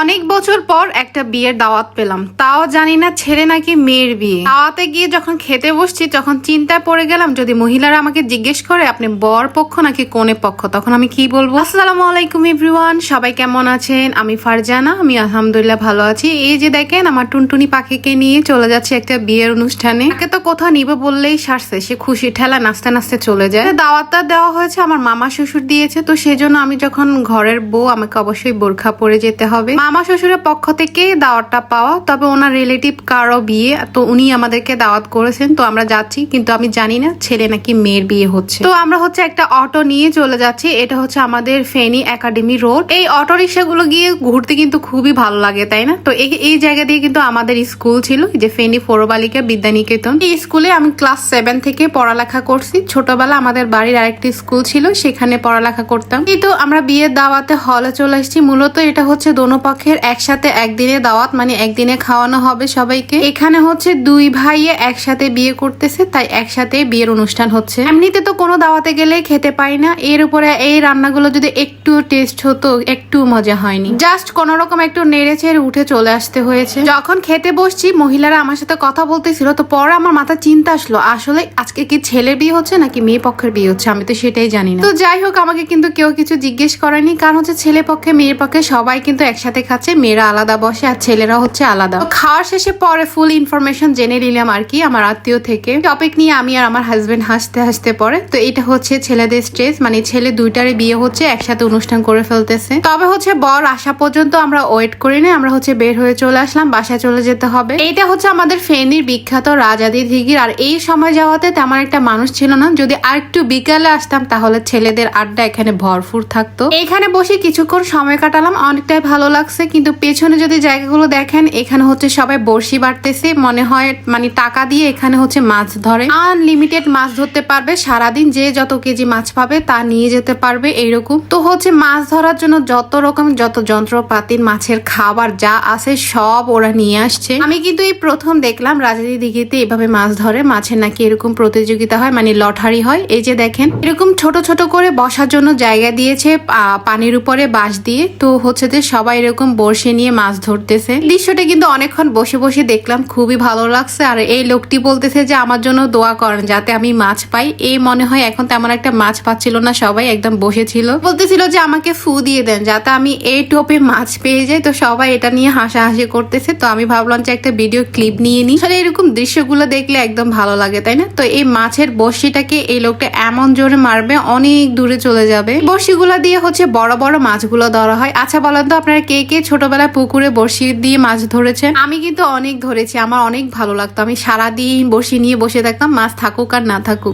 অনেক বছর পর একটা বিয়ের দাওয়াত পেলাম। তাও জানি না ছেলে নাকি মেয়ের বিয়ে। দাওয়াতে গিয়ে যখন খেতে বসছি, তখন চিন্তায় পড়ে গেলাম, যদি মহিলারা আমাকে জিজ্ঞেস করে, আপনি বর পক্ষ নাকি কোনে পক্ষ, তখন আমি কি বলব? আসসালামু আলাইকুম এভরিওয়ান সবাই কেমন আছেন? আমি ফারজানা, আমি আলহামদুলিল্লাহ ভালো আছি। এই যে দেখেন, আমার টুনটুনি পাখিকে নিয়ে চলে যাচ্ছে একটা বিয়ের অনুষ্ঠানে। তাকে তো কোথাও নিবে বললেই সারছে, সে খুশি ঠেলা নাচতে নাচতে চলে যায়। দাওয়াতটা দেওয়া হয়েছে, আমার মামা শ্বশুর দিয়েছে, তো সেজন্য আমি যখন ঘরের বউ, আমাকে অবশ্যই বোরখা পরে যেতে হবে। মামা শ্বশুরের পক্ষ থেকে দাওয়াতটা পাওয়া, তবে ওনার রিলেটিভ কারও বিয়ে, তো উনি আমাদেরকে দাওয়াত করেছেন, তো আমরা যাচ্ছি, কিন্তু আমি জানি না ছেলে নাকি মেয়ের বিয়ে হচ্ছে। তো আমরা হচ্ছে একটা অটো নিয়ে চলে যাচ্ছি, এটা হচ্ছে আমাদের ফেনী একাডেমি রোড। এই অটো রিক্সাগুলো গিয়ে ঘুরতে কিন্তু খুবই ভালো লাগে, তাই না? তো এই- জায়গা দিয়ে কিন্তু আমাদের স্কুল ছিল যে ফেনী পৌরবালিকা বিদ্যানিকেতন। এই স্কুলে আমি ক্লাস সেভেন থেকে পড়ালেখা করছি। ছোটবেলা আমাদের বাড়ির আরেকটি স্কুল ছিল, সেখানে পড়ালেখা করতাম। কিন্তু আমরা বিয়ের দাওয়াতে হলে চলে এসেছি, মূলত এটা হচ্ছে দোনো পক্ষের একসাথে একদিনে দাওয়াত মানে একদিনে খাওয়ানো হবে সবাইকে। এখানে হচ্ছে দুই ভাইয়ে একসাথে বিয়ে করতেছে, তাই একসাথে বিয়ের অনুষ্ঠান হচ্ছে। এমনিতে তো কোনো দাওয়াতে গেলে খেতে পাই না। এর উপরে এই রান্নাগুলো যদি একটু টেস্ট হতো, একটু মজা হয়নি। জাস্ট কোন রকম একটু নেড়ে চেড়ে উঠে চলে আসতে হয়েছে। যখন খেতে বসছি, মহিলারা আমার সাথে কথা বলতেছিল, তো পরে আমার মাথা চিন্তা আসলো, আসলে আজকে কি ছেলের বিয়ে হচ্ছে নাকি মেয়ে পক্ষের বিয়ে হচ্ছে? আমি তো সেটাই জানি না। তো যাই হোক, আমাকে কিন্তু কেউ কিছু জিজ্ঞেস করেনি, কারণ হচ্ছে ছেলে পক্ষে, মেয়ের পক্ষে সবাই কিন্তু একসাথে খাচ্ছে, মেয়েরা আলাদা বসে আর ছেলেরা হচ্ছে আলাদা। খাওয়ার শেষে পরে ফুল ইনফরমেশন জেনে নিলাম আর কি, আমার আত্মীয় থেকে। টপিক নিয়ে আমি আর আমার হাজবেন্ড হাসতে হাসতে পরে তো এটা হচ্ছে ছেলেদের স্ট্রেস মানে ছেলে দুইটারে বিয়ে হচ্ছে, একসাথে অনুষ্ঠান করে ফেলতেছে। তবে হচ্ছে বর আসা পর্যন্ত আমরা ওয়েট করি না আমরা হচ্ছে বের হয়ে চলে আসলাম, বাসায় চলে যেতে হবে। এইটা হচ্ছে আমাদের ফেনীর বিখ্যাত রাজাদি দিঘির আর এই সময় যাওয়াতে তেমন একটা মানুষ ছিল না। যদি আর একটু বিকালে আসতাম, তাহলে ছেলেদের আড্ডা এখানে ভরপুর থাকতো। এখানে বসে কিছুক্ষণ সময় কাটালাম, অনেকটাই ভালো লাগছে, কিন্তু পেছনে যদি জায়গাগুলো দেখেন, এখানে হচ্ছে সবাই বড়শি বাড়তেছে। মনে হয় মানে টাকা দিয়ে এখানে হচ্ছে মাছ ধরে। আনলিমিটেড মাছ ধরতে পারবে, সারাদিন যে যত কেজি মাছ পাবে, তা নিয়ে যেতে পারবে এইরকম। তো হচ্ছে মাছ ধরার জন্য যত রকম, যত যন্ত্রপাতি মাছের খাবার যা আছে, সব ওরা নিয়ে আসছে। আমি কিন্তু এই প্রথম দেখলাম রাজনীতি দিঘিতে এভাবে মাছ ধরে, মাছের নাকি এরকম প্রতিযোগিতা হয় মানে লটারি হয়। এই যে দেখেন, এরকম ছোট ছোট করে বসার জন্য জায়গা দিয়েছে পানির উপরে বাঁশ দিয়ে। তো হচ্ছে যে সবাই বসে নিয়ে মাছ ধরতেছে। দৃশ্যটা কিন্তু অনেকক্ষণ বসে বসে দেখলাম, খুবই ভালো লাগছে। আর এই লোকটি বলতেছে যে, আমার জন্য দোয়া করেন যাতে আমি মাছ পাই। এই মনে হয় এখন তেমন একটা মাছ পাচ্ছিল না, সবাই একদম বসেছিল। বলতেছিল যে, আমাকে ফু দিয়ে দেন, যাতে আমি এই টোপে মাছ পেয়ে যাই। তো সবাই এটা নিয়ে হাসাহাসি করতেছে। তো আমি ভাবলাম যে, একটা ভিডিও ক্লিপ নিয়ে নিই। আসলে এরকম দৃশ্যগুলো দেখলে একদম ভালো লাগে, তাই না? তো এই মাছের বড়শিটাকে এই লোকটা এমন জোরে মারবে, অনেক দূরে চলে যাবে। বড়শিগুলো দিয়ে হচ্ছে বড় বড় মাছগুলো ধরা হয়। আচ্ছা বলেন তো আপনারা কে কে ছোটবেলা পুকুরে বড়শি দিয়ে মাছ ধরেছে। আমি কিন্তু অনেক ধরেছি, আমার অনেক ভালো লাগতো। আমি সারাদিন বড়শি নিয়ে বসে থাকতাম, মাছ থাকুক আর না থাকুক।